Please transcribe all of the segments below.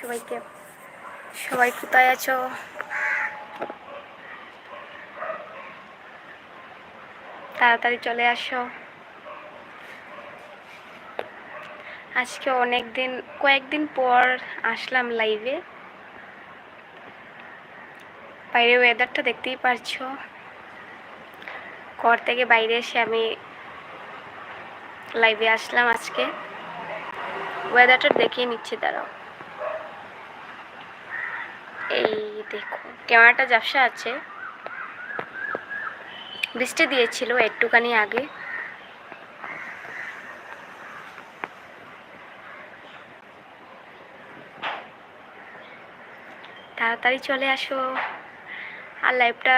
সবাইকে। সবাই কোথায় আছো? তাড়াতাড়ি চলে আসো। আজকে অনেক দিন কয়েকদিন পর আসলাম লাইভে বাইরে ওয়েদারটা দেখতেই পারছ। ঘর থেকে বাইরে এসে আমি লাইভে আসলাম আজকে। ওয়েদারটা দেখিয়ে নিচ্ছি, দাঁড়াও। এই দেখো ক্যামেরাটা ঝাপসা আছে। বৃষ্টি দিয়েছিল একটুখানি আগে। তাড়াতাড়ি চলে আসো। আর লাইভটা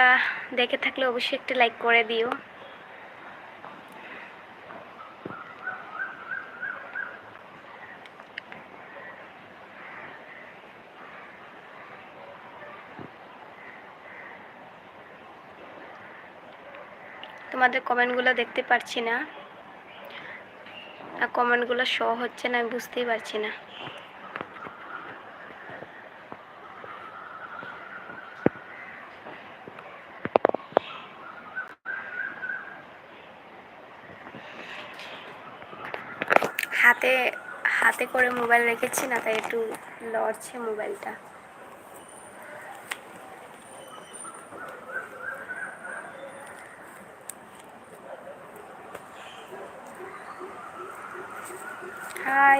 দেখে থাকলে অবশ্যই একটু লাইক করে দিও। তোমাদের কমেন্টগুলো দেখতে পারছি না। আর কমেন্টগুলো শো হচ্ছে না, আমি বুঝতেই পারছি না। হাতে হাতে করে মোবাইল রেখেছি না, তাই একটু লড়ছে মোবাইলটা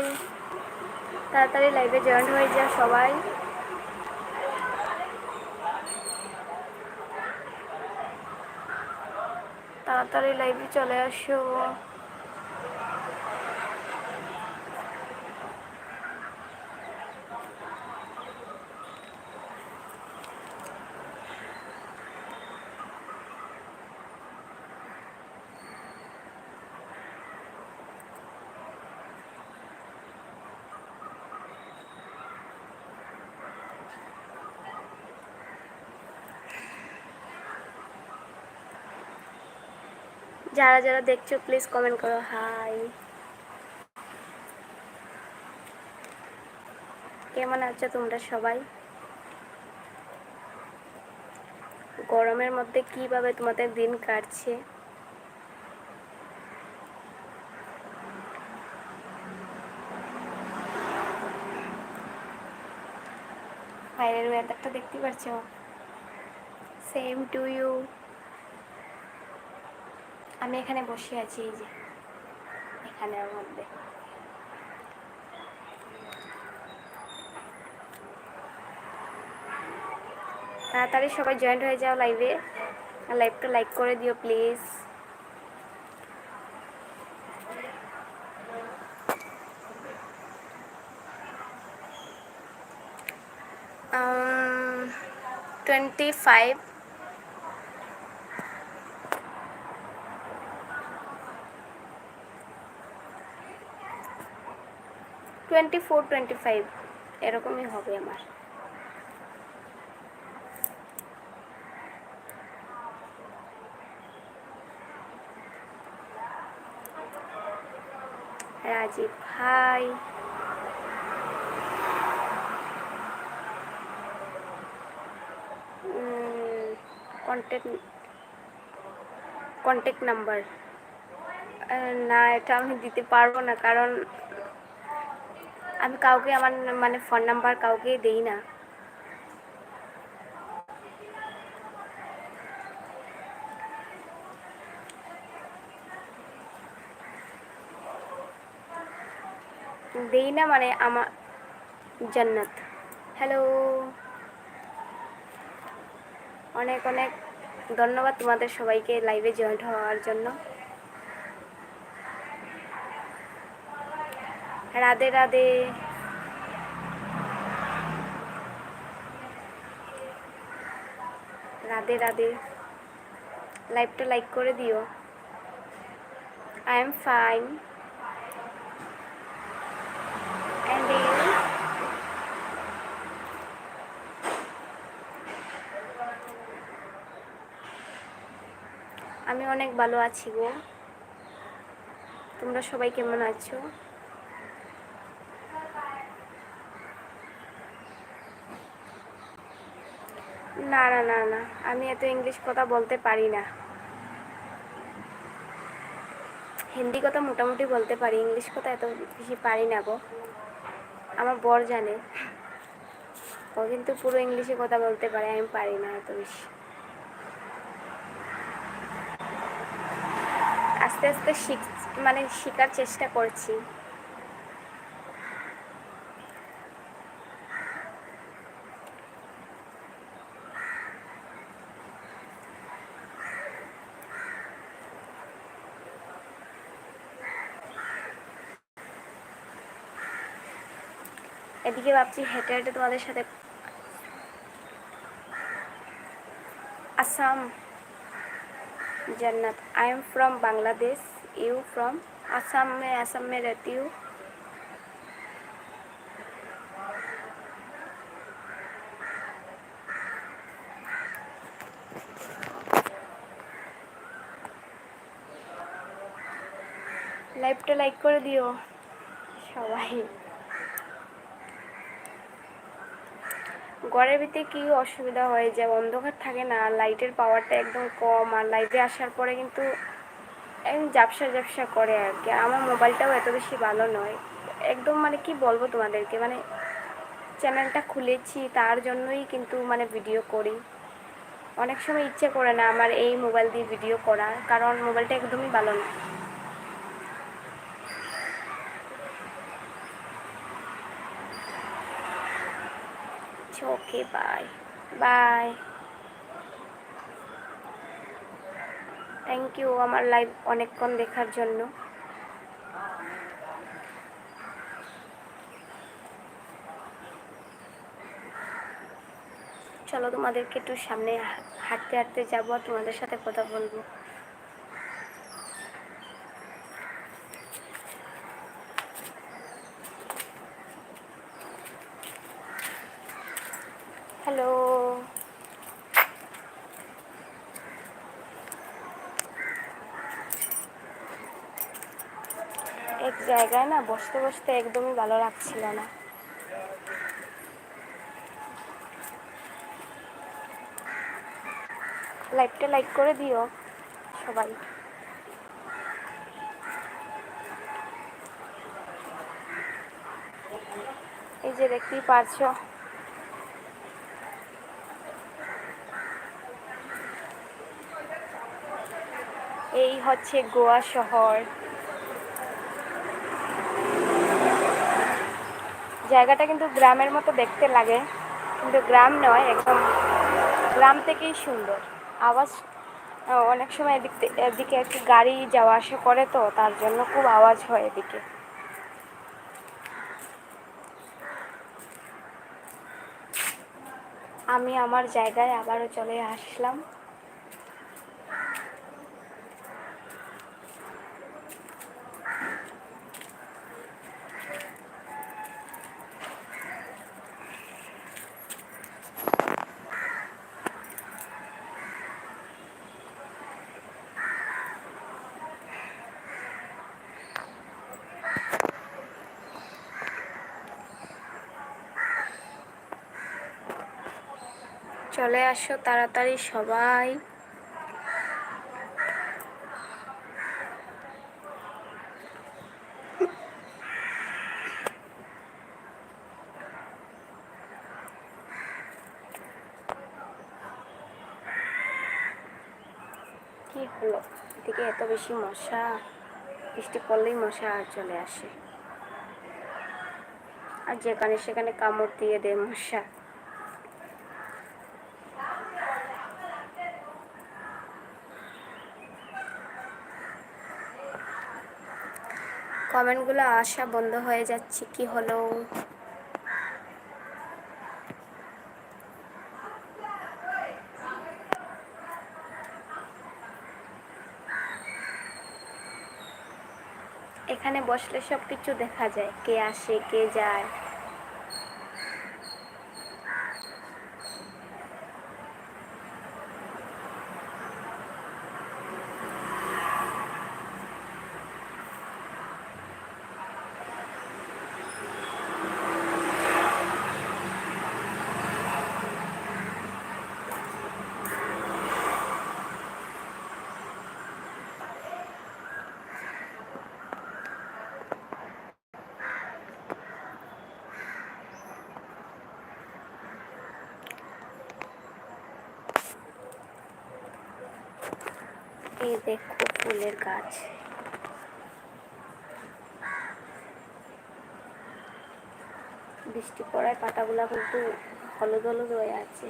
হাই তাড়াতাড়ি লাইভে জয়েন হয়ে যায় সবাই। তাড়াতাড়ি লাইভে চলে আসো। যারা যারা দেখছ প্লিজ কমেন্ট করো হাই কেমন আছো তোমরা সবাই? গরমের মধ্যে কীভাবে তোমাদের দিন কাটছে? বাইরের ওয়েদারটা দেখতে পাচ্ছ সেম টু ইউ আমি এখানে বসে আছি, এই যে। এখানের মধ্যে। তাড়াতাড়ি সবাই জয়েন্ট হয়ে যাও লাইভে লাইভটা লাইক করে দিও please twenty five twenty four twenty five এরকমই হবে আমার। রাজীব ভাই। কন্ট্যাক্ট কন্ট্যাক্ট নাম্বার না, এটা আমি দিতে পারব না, কারণ আমি কাউকে আমার মানে ফোন নাম্বার কাউকে দেই না। দেই না মানে আমার জান্নাত। হ্যালো অনেক অনেক ধন্যবাদ তোমাদের সবাইকে লাইভে জয়েন্ট হওয়ার জন্য। রাধে রাধে। রাধে রাধে। লাইভটা লাইক করে দিও। আই এম ফাইন আমি অনেক ভালো আছি গো। তোমরা সবাই কেমন আছো? না না না না। আমি এত ইংলিশ কথা বলতে পারি না। হিন্দি কথা মোটামুটি বলতে পারি, ইংলিশ কথা এত বেশি পারি না গো। আমার বর জানে। ও কিন্তু পুরো ইংলিশে কথা বলতে পারে, আমি পারি না এত বেশি। আস্তে আস্তে শিখ মানে শেখার চেষ্টা করছি। এদিকে ভাবছি হেঁটে হেঁটে তোমাদের সাথে Assam Jannat I am from Bangladesh you from Assam में असम में रहती हूँ লাইভটা লাইক করে দিও সবাই ঘরের ভিতরে কি অসুবিধা হয়? যে অন্ধকার থাকে না লাইটের পাওয়ারটা একদম কম, আর লাইটে আসার পরে কিন্তু একদম ঝাপসা ঝাপসা করে আর কি। আমার মোবাইলটাও এত বেশি ভালো নয়। একদম মানে কি বলব তোমাদেরকে? মানে চ্যানেলটা খুলেছি, তার জন্যই কিন্তু মানে ভিডিও করি। অনেক সময় ইচ্ছে করে না আমার এই মোবাইল দিয়ে ভিডিও করার কারণ মোবাইলটা একদমই ভালো না। Okay bye bye thank you আমার লাইভ অনেকক্ষণ দেখার জন্য। চলো তোমাদেরকে একটু সামনে হাঁটতে হাঁটতে যাব আর তোমাদের সাথে কথা বলব। হ্যালো এক জায়গায় না বসতে বসতে একদমই ভালো লাগছিল না। লাইভটা লাইক করে দিও সবাই। এই যে দেখতেই পারছ। হচ্ছে গোয়া শহর। জায়গাটা কিন্তু গ্রামের মতো দেখতে লাগে, কিন্তু গ্রাম নয়, একদম গ্রাম থেকেই সুন্দর। আওয়াজ অনেক সময় এদিক এদিকে একটু গাড়ি যাওয়া আসা করে তো, তার জন্য খুব আওয়াজ হয় এদিকে। আমি আমার জায়গায় আবারও চলে আসলাম। চলে আসো তাড়াতাড়ি সবাই। কি হলো? এদিকে এত বেশি মশা। বৃষ্টি পড়লেই মশা আর চলে আসে। আর যেখানে সেখানে কামড় দিয়ে দেয় মশা। কমেন্টগুলো আসা বন্ধ হয়ে যাচ্ছে, কি হলো? এখানে বসলে সব কিছু দেখা যায়, কে আসে, কে যায়। দেখো ফুলের গাছ। বৃষ্টি পড়ায় পাতাগুলা কিন্তু হলুদ হলুদ হয়ে আছে।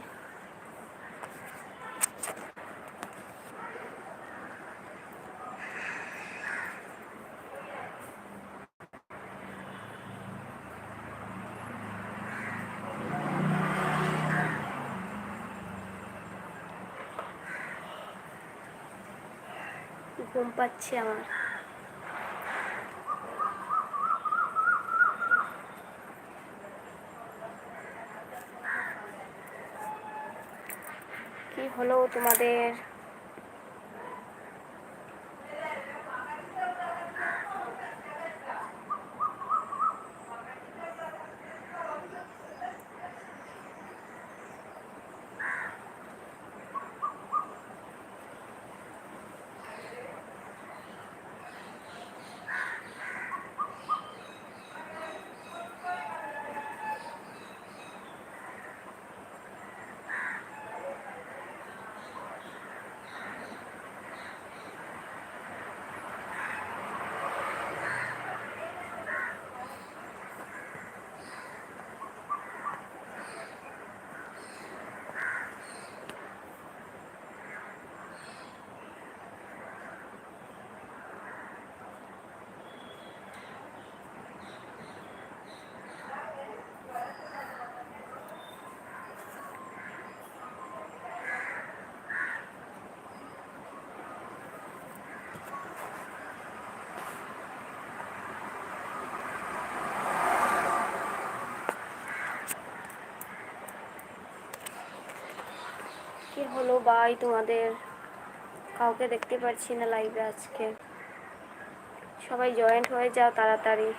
ঘুম পাচ্ছে আমার। কি হলো তোমাদের? কি হলো ভাই তোমাদের কাউকে দেখতে পাচ্ছি না লাইভে আজকে। সবাই জয়েন্ট হয়ে যাও তাড়াতাড়ি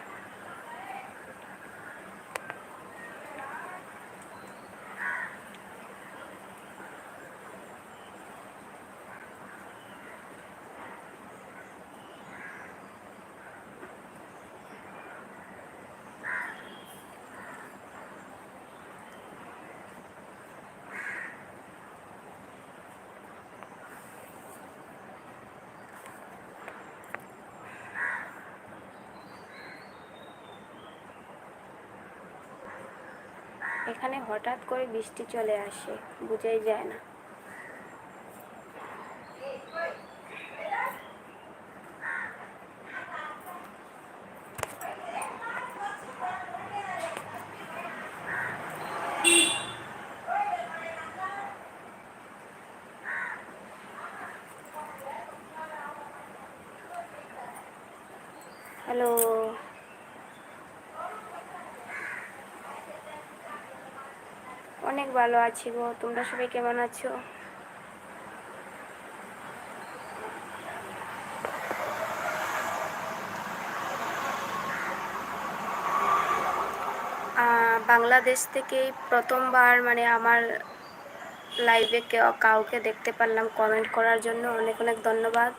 এখানে হঠাৎ করে বৃষ্টি চলে আসে বুঝাই যায় না। হ্যালো। অনেক ভালো আছি গো। তোমরা সবাই কেমন আছো? বাংলাদেশ থেকেই প্রথমবার মানে আমার লাইভে কেউ কাউকে দেখতে পারলাম। কমেন্ট করার জন্য অনেক অনেক ধন্যবাদ।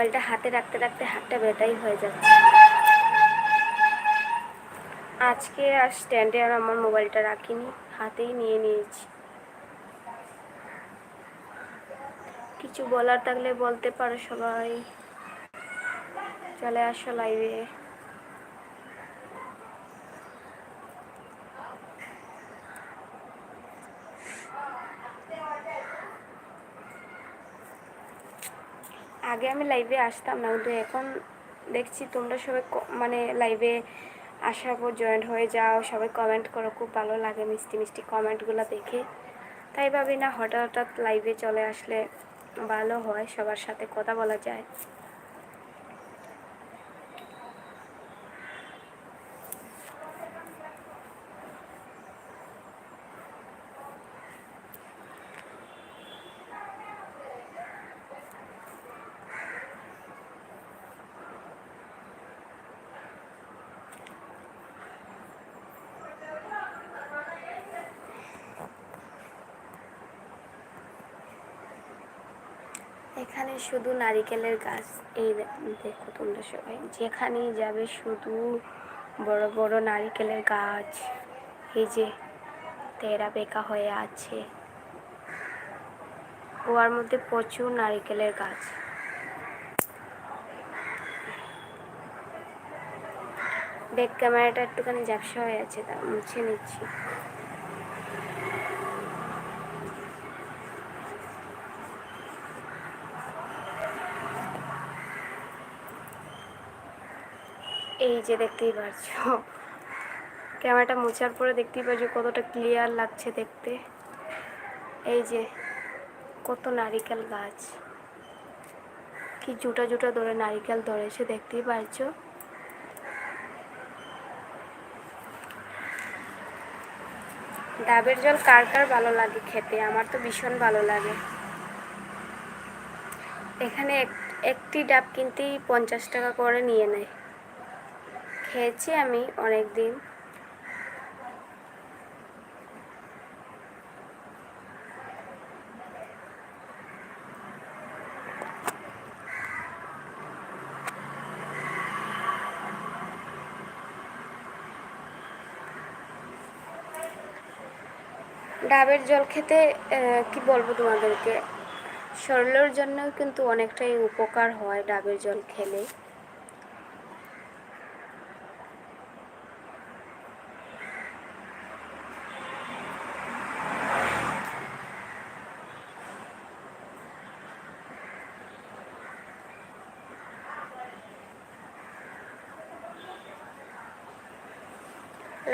মোবাইলটা হাতে রাখতে রাখতে হাতটা ব্যথাই হয়ে যাচ্ছে। আজকে আর স্ট্যান্ডে আর আমার মোবাইলটা রাখিনি, হাতেই নিয়ে নিয়েছি। কিছু বলার থাকলে বলতে পারো সবাই। চলে আসো লাইভে আগে আমি লাইভে আসতাম না, কিন্তু এখন দেখছি তোমরা সবাই মানে লাইভে আসার পর জয়েন্ট হয়ে যাও, সবাই কমেন্ট করো, খুব ভালো লাগে মিষ্টি মিষ্টি কমেন্টগুলো দেখে। তাই ভাবি না, হঠাৎ হঠাৎ লাইভে চলে আসলে ভালো হয়, সবার সাথে কথা বলা যায় এখানে শুধু নারিকেলের গাছ, এই দেখো তোমরা সবাই। যেখানেই যাবে শুধু বড় বড় নারিকেলের গাছ, এই যে তেরা বেঁকা হয়ে আছে। গোয়ার মধ্যে প্রচুর নারিকেলের গাছ। ব্যাক ক্যামেরাটা একটুখানি ঝাপসা হয়ে আছে, তা মুছে নিচ্ছি। এই যে দেখতেই পারছ। ক্যামেরাটা মোছার পরে দেখতেই পাচ্ছ কতটা ক্লিয়ার লাগছে দেখতে। এই যে কত নারিকেল গাছ। কি জুটা জুটা ধরে নারিকেল ধরেছে দেখতেই পারছ। ডাবের জল কার কার ভালো লাগে খেতে? আমার তো ভীষণ ভালো লাগে। এখানে এক- একটি ডাব কিনতেই পঞ্চাশ টাকা করে নিয়ে নেয়। খেয়েছি আমি অনেক দিন ডাবের জল খেতে কি বলব তোমাদেরকে? শরীরের জন্যও কিন্তু অনেকটাই উপকার হয় ডাবের জল খেলে।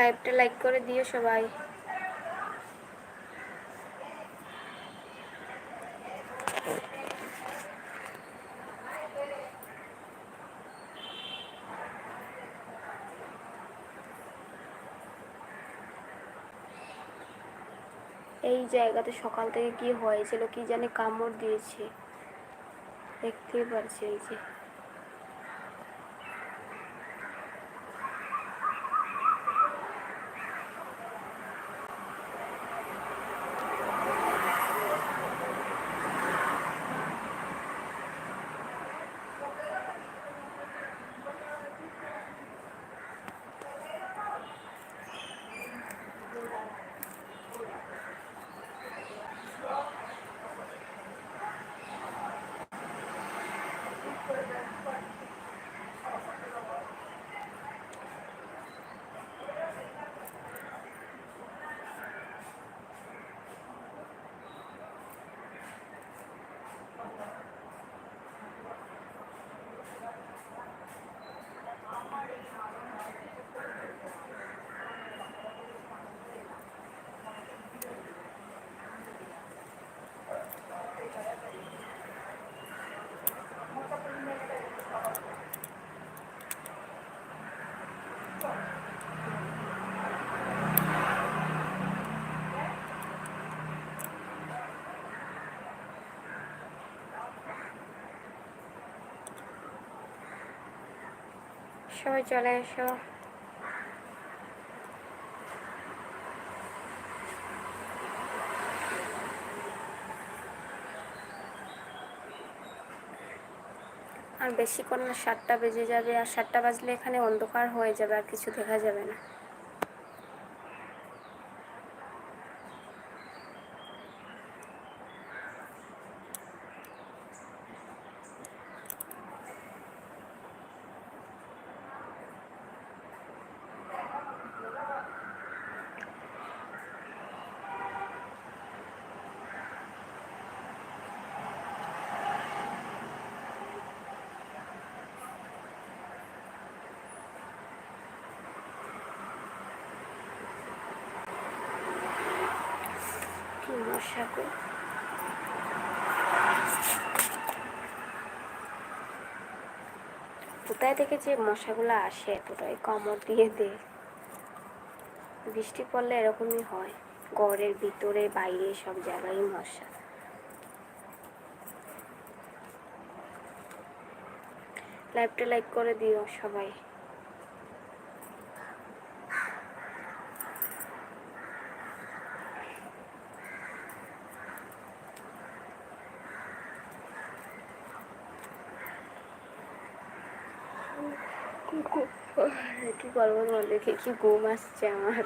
লাইভটা লাইক করে দিও সবাই। এই জায়গাতে সকাল থেকে কি হয়েছিল, কি জানি কামড় দিয়েছে। দেখতেই পারছি এই যে। সবাই চলে এসো। আর বেশিক্ষণ না, সাতটা বেজে যাবে, আর সাতটা বাজলে এখানে অন্ধকার হয়ে যাবে, আর কিছু দেখা যাবে না কি মশা গো কোথায় থেকে যে মশাগুলো আসে এতটাই কামড় দিয়ে দে। বৃষ্টি পড়লে এরকমই হয়। ঘরের ভিতরে, বাইরে সব জায়গায় মশা। লাইভটা লাইক করে দিও সবাই। করব তোমার দেখে কি ঘুম আসছে আমার?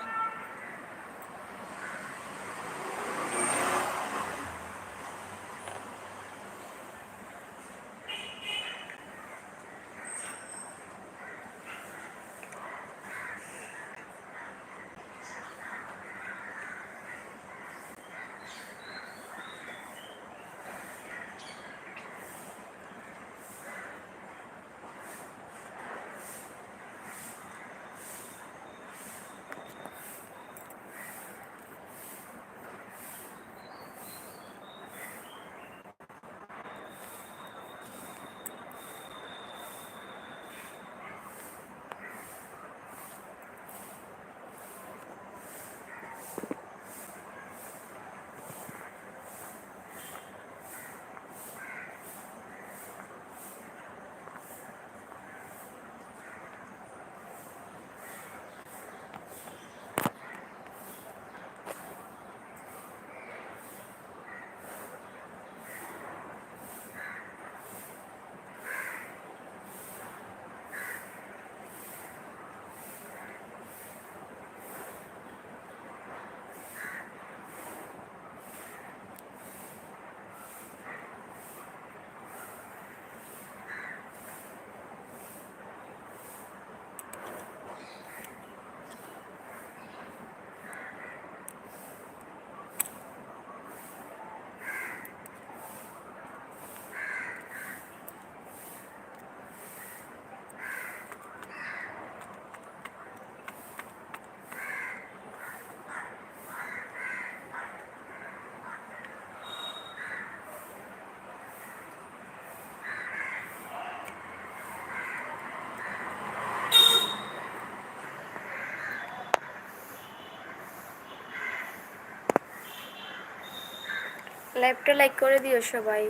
লাইভটা লাইক করে দিও সবাই।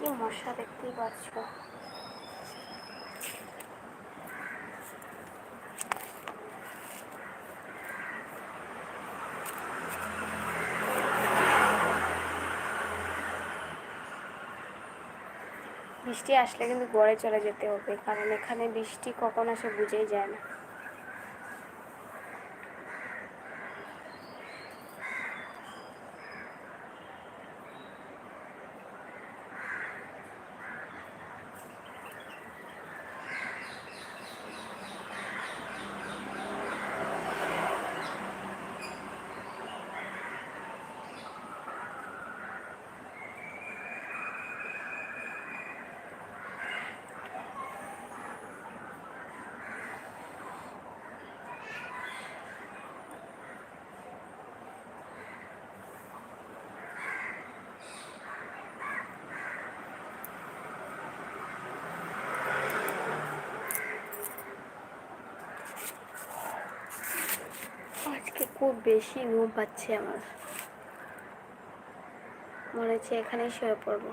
কি মশা দেখতেই পাচ্ছ? বৃষ্টি আসলে কিন্তু গড়ে চলে যেতে হবে, কারণ এখানে বৃষ্টি কখন আসে বুঝেই যায় না। আজকে খুব বেশি ঘুম পাচ্ছে আমার। মনে হচ্ছে এখানেই শুয়ে পড়ব।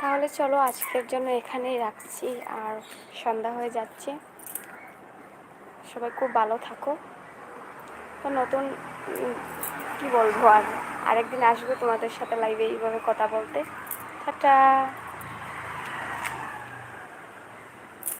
তাহলে চলো আজকের জন্য এখানেই রাখছি আর সন্ধ্যা হয়ে যাচ্ছে। সবাই খুব ভালো থাকো। তো নতুন কি বলব আর? আরেকদিন আসব তোমাদের সাথে লাইভে এইভাবে কথা বলতে। টাটা!